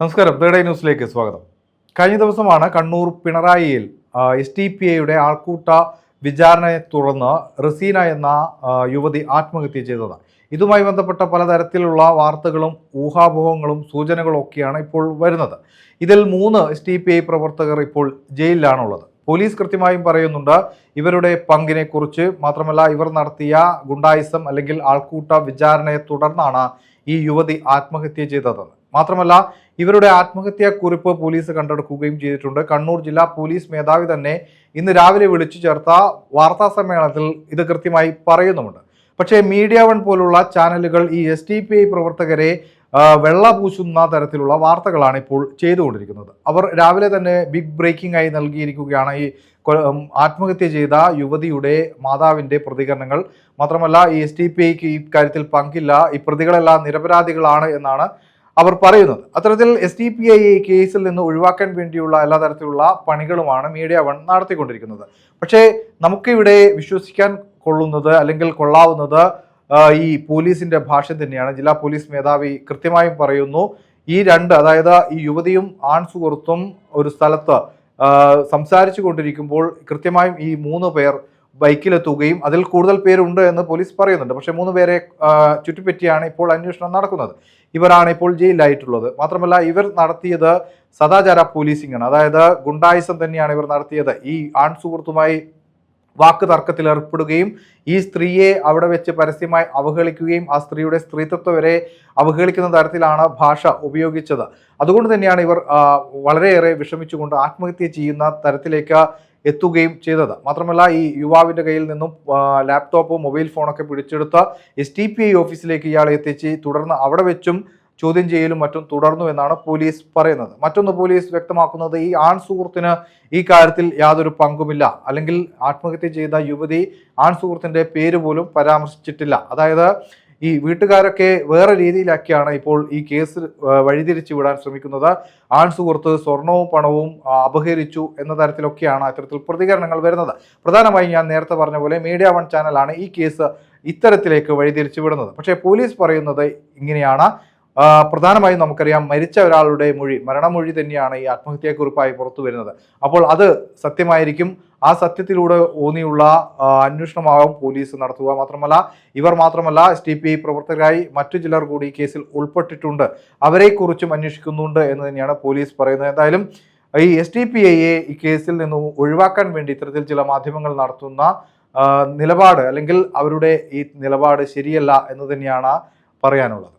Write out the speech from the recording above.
നമസ്കാരം. Third eye ന്യൂസിലേക്ക് സ്വാഗതം. കഴിഞ്ഞ ദിവസമാണ് കണ്ണൂർ പിണറായിയിൽ എസ് ടി പി ഐയുടെ ആൾക്കൂട്ട വിചാരണയെ തുടർന്ന് റസീന എന്ന യുവതി ആത്മഹത്യ ചെയ്തത്. ഇതുമായി ബന്ധപ്പെട്ട പലതരത്തിലുള്ള വാർത്തകളും ഊഹാപോഹങ്ങളും സൂചനകളും ഒക്കെയാണ് ഇപ്പോൾ വരുന്നത്. ഇതിൽ മൂന്ന് എസ് ടി പി ഐ പ്രവർത്തകർ ഇപ്പോൾ ജയിലിലാണുള്ളത്. പോലീസ് കൃത്യമായും പറയുന്നുണ്ട് ഇവരുടെ പങ്കിനെ കുറിച്ച് മാത്രമല്ല ഇവർ നടത്തിയ ഗുണ്ടായിസം അല്ലെങ്കിൽ ആൾക്കൂട്ട വിചാരണയെ തുടർന്നാണ് ഈ യുവതി ആത്മഹത്യ ചെയ്തതെന്ന്. മാത്രമല്ല ഇവരുടെ ആത്മഹത്യാ കുറിപ്പ് പോലീസ് കണ്ടെടുക്കുകയും ചെയ്തിട്ടുണ്ട്. കണ്ണൂർ ജില്ലാ പോലീസ് മേധാവി തന്നെ ഇന്ന് രാവിലെ വിളിച്ചു ചേർത്ത വാർത്താ സമ്മേളനത്തിൽ ഇത് കൃത്യമായി പറയുന്നുമുണ്ട്. പക്ഷേ മീഡിയ വൺ പോലുള്ള ചാനലുകൾ ഈ എസ് പ്രവർത്തകരെ വെള്ള പൂശുന്ന തരത്തിലുള്ള വാർത്തകളാണ് ഇപ്പോൾ ചെയ്തുകൊണ്ടിരിക്കുന്നത്. അവർ രാവിലെ തന്നെ ബിഗ് ബ്രേക്കിംഗ് ആയി നൽകിയിരിക്കുകയാണ്. ഈ ആത്മഹത്യ ചെയ്ത യുവതിയുടെ മാതാവിന്റെ പ്രതികരണങ്ങൾ. മാത്രമല്ല ഈ എസ് ടി പി ഐക്ക് ഇക്കാര്യത്തിൽ പങ്കില്ല. ഈ പ്രതികളെല്ലാം നിരപരാധികളാണ് എന്നാണ് അവർ പറയുന്നത്. അത്തരത്തിൽ എസ് ഡി പി ഐ കേസിൽ നിന്ന് ഒഴിവാക്കാൻ വേണ്ടിയുള്ള എല്ലാ തരത്തിലുള്ള പണികളുമാണ് മീഡിയ വൺ നടത്തിക്കൊണ്ടിരിക്കുന്നത്. പക്ഷേ നമുക്കിവിടെ വിശ്വസിക്കാൻ കൊള്ളുന്നത് അല്ലെങ്കിൽ കൊള്ളാവുന്നത് ഈ പോലീസിന്റെ ഭാഷ തന്നെയാണ്. ജില്ലാ പോലീസ് മേധാവി കൃത്യമായും പറയുന്നു ഈ രണ്ട് അതായത് ഈ യുവതിയും ആൺ സുഹൃത്തും ഒരു സ്ഥലത്ത് സംസാരിച്ചു കൊണ്ടിരിക്കുമ്പോൾ കൃത്യമായും ഈ മൂന്ന് പേർ ബൈക്കിലെത്തുകയും അതിൽ കൂടുതൽ പേരുണ്ട് എന്ന് പോലീസ് പറയുന്നുണ്ട്. പക്ഷേ മൂന്ന് പേരെ ചുറ്റിപ്പറ്റിയാണ് ഇപ്പോൾ അന്വേഷണം നടക്കുന്നത്. ഇവരാണ് ഇപ്പോൾ ജയിലിലായിട്ടുള്ളത്. മാത്രമല്ല ഇവർ നടത്തിയത് സദാചാര പോലീസിംഗ് ആണ് അതായത് ഗുണ്ടായുസം തന്നെയാണ് ഇവർ നടത്തിയത്. ഈ ആൺ സുഹൃത്തുമായി വാക്ക് തർക്കത്തിൽ ഏർപ്പെടുകയും ഈ സ്ത്രീയെ അവിടെ വെച്ച് പരസ്യമായി അവഹേളിക്കുകയും ആ സ്ത്രീയുടെ സ്ത്രീത്വത്തെ വരെ അവഹേളിക്കുന്ന തരത്തിലാണ് ഭാഷ ഉപയോഗിച്ചത്. അതുകൊണ്ട് തന്നെയാണ് ഇവർ വളരെയേറെ വിഷമിച്ചുകൊണ്ട് ആത്മഹത്യ ചെയ്യുന്ന തരത്തിലേക്ക് എത്തുകയും ചെയ്തത്. മാത്രമല്ല ഈ യുവാവിന്റെ കയ്യിൽ നിന്നും ലാപ്ടോപ്പും മൊബൈൽ ഫോണൊക്കെ പിടിച്ചെടുത്ത് എസ് ടി പി ഐ ഓഫീസിലേക്ക് ഇയാളെ എത്തിച്ച് തുടർന്ന് അവിടെ വെച്ചും ചോദ്യം ചെയ്യലും മറ്റും തുടർന്നു എന്നാണ് പോലീസ് പറയുന്നത്. മറ്റൊന്ന് പോലീസ് വ്യക്തമാക്കുന്നത് ഈ ആൺ സുഹൃത്തിന് ഈ കാര്യത്തിൽ യാതൊരു പങ്കുമില്ല. അല്ലെങ്കിൽ ആത്മഹത്യ ചെയ്ത യുവതി ആൺ സുഹൃത്തിന്റെ പേര് പോലും പരാമർശിച്ചിട്ടില്ല. അതായത് ഈ വീട്ടുകാരൊക്കെ വേറെ രീതിയിലാക്കിയാണ് ഇപ്പോൾ ഈ കേസ് വഴിതിരിച്ചു വിടാൻ ശ്രമിക്കുന്നത്. ആൺ സുഹൃത്ത് സ്വർണവും പണവും അപഹരിച്ചു എന്ന തരത്തിലൊക്കെയാണ് അത്തരത്തിൽ പ്രതികരണങ്ങൾ വരുന്നത്. പ്രധാനമായും ഞാൻ നേരത്തെ പറഞ്ഞ പോലെ മീഡിയ വൺ ചാനലാണ് ഈ കേസ് ഇത്തരത്തിലേക്ക് വഴിതിരിച്ചു വിടുന്നത്. പക്ഷേ പോലീസ് പറയുന്നത് ഇങ്ങനെയാണ്. പ്രധാനമായും നമുക്കറിയാം മരിച്ച ഒരാളുടെ മൊഴി മരണമൊഴി തന്നെയാണ് ഈ ആത്മഹത്യാക്കുറിപ്പായി പുറത്തു വരുന്നത്. അപ്പോൾ അത് സത്യമായിരിക്കും. ആ സത്യത്തിലൂടെ ഊന്നിയുള്ള അന്വേഷണമാകും പോലീസ് നടത്തുക മാത്രമല്ല ഇവർ മാത്രമല്ല എസ് ടി പി പ്രവർത്തകരായി മറ്റു ചിലർ കൂടി കേസിൽ ഉൾപ്പെട്ടിട്ടുണ്ട്. അവരെക്കുറിച്ചും അന്വേഷിക്കുന്നുണ്ട് എന്ന് തന്നെയാണ് പോലീസ് പറയുന്നത്. എന്തായാലും ഈ എസ് ടി പി ഐയെ ഈ കേസിൽ നിന്ന് ഒഴിവാക്കാൻ വേണ്ടി ഇത്തരത്തിൽ ചില മാധ്യമങ്ങൾ നടത്തുന്ന നിലപാട് അല്ലെങ്കിൽ അവരുടെ ഈ നിലപാട് ശരിയല്ല എന്ന് തന്നെയാണ് പറയാനുള്ളത്.